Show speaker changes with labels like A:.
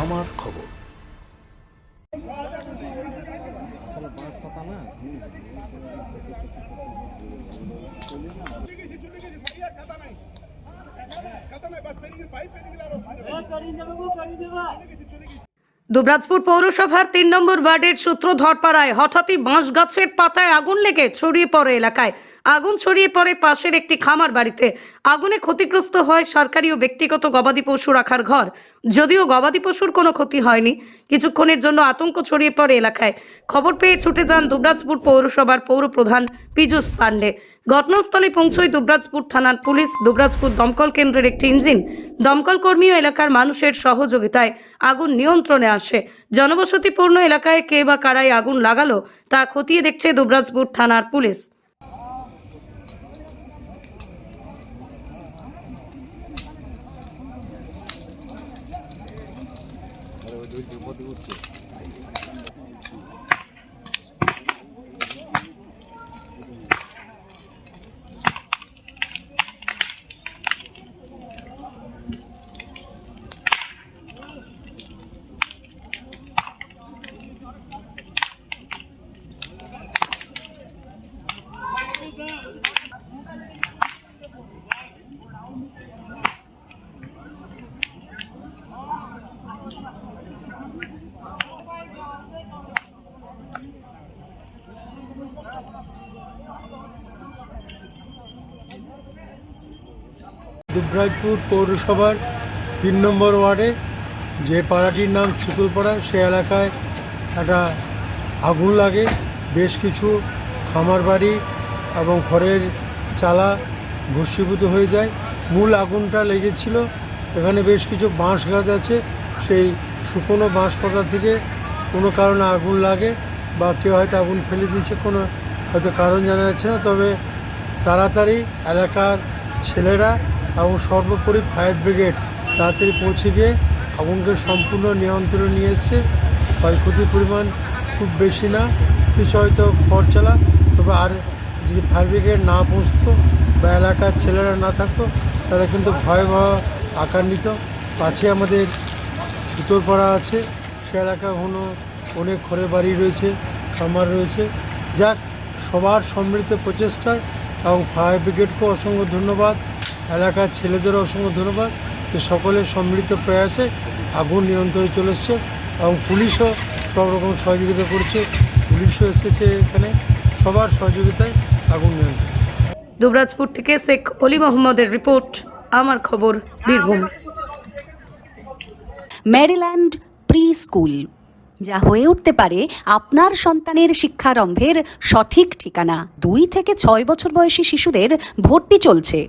A: আমার খবর।
B: দুবরাজপুর পৌরসভার তিন নম্বর ওয়ার্ডের সূত্র ধরপাড়ায় হঠাৎই বাঁশ গাছের পাতায় আগুন লেগে ছড়িয়ে পড়ে এলাকায়। আগুন ছড়িয়ে পড়ে পাশের একটি খামার বাড়িতে। আগুনে ক্ষতিগ্রস্ত হয় সরকারি ও ব্যক্তিগত গবাদি পশু রাখার ঘর। যদিও গবাদি পশুর কোনো ক্ষতি হয়নি, কিছুক্ষণের জন্য আতঙ্ক ছড়িয়ে পড়ে এলাকায়। খবর পেয়ে ছুটে যান দুবরাজপুর পৌরসভার পৌর প্রধান পীযূষ পাণ্ডে। ঘটনাস্থলে পৌঁছয় দুবরাজপুর থানার পুলিশ। দুবরাজপুর দমকল কেন্দ্রের একটি ইঞ্জিন। দমকল কর্মী ও এলাকার মানুষের সহযোগিতায় আগুন নিয়ন্ত্রণে আসে। জনবসতিপূর্ণ এলাকায় কে বা কারাই আগুন লাগালো তা খতিয়ে দেখছে দুবরাজপুর থানার পুলিশ।
C: দুই বিপদ দুবরাজপুর পৌরসভার তিন নম্বর ওয়ার্ডে যে পাড়াটির নাম ছুতুলপাড়া সে এলাকায় একটা আগুন লাগে। বেশ কিছু খামার বাড়ি এবং খড়ের চালা ভস্মীভূত হয়ে যায়। মূল আগুনটা লেগেছিল। এখানে বেশ কিছু বাঁশ গাছ আছে। সেই শুকনো বাঁশ পাতা থেকে কোনো কারণে আগুন লাগে বা কেউ হয়তো আগুন ফেলে দিয়েছে, কোনো হয়তো কারণ জানা যাচ্ছে না। তবে তাড়াতাড়ি এলাকার ছেলেরা এবং সর্বোপরি ফায়ার ব্রিগেড তাড়াতাড়ি পৌঁছে গিয়ে আগুনকে সম্পূর্ণ নিয়ন্ত্রণে নিয়ে এসছে। ক্ষয়ক্ষতির পরিমাণ খুব বেশি না, কিছু হয়তো খরচালা, তবে আর যদি ফায়ার ব্রিগেড না পৌঁছতো বা এলাকার ছেলেরা না থাকতো, তারা কিন্তু ভয় ভয় আকার নিত পাশে আমাদের সুতোরপাড়া আছে, সে এলাকা হলো অনেক ঘরের বাড়ি রয়েছে, খামার রয়েছে। যাক, সবার সম্মিলিত প্রচেষ্টায় এবং ফায়ার ব্রিগেডকেও অসংখ্য ধন্যবাদ। এলাকার ছেলেদেরও অসংখ্য ধন্যবাদ। যে সকলের সম্মিলিত প্রয়াসে আগুন নিয়ন্ত্রণে চলে এসছে এবং পুলিশও সব রকম সহযোগিতা করছে। পুলিশও এসেছে এখানে। সবার সহযোগিতায় আগুন নিয়ন্ত্রণ।
B: দুবরাজপুর থেকে শেখ অলি মোহাম্মদের রিপোর্ট আমার খবর বীরভূম।
D: ম্যারিল্যান্ড প্রি স্কুল যা হয়ে উঠতে পারে আপনার সন্তানের শিক্ষারম্ভের সঠিক ঠিকানা। দুই থেকে ছয় বছর বয়সী শিশুদের ভর্তি চলছে।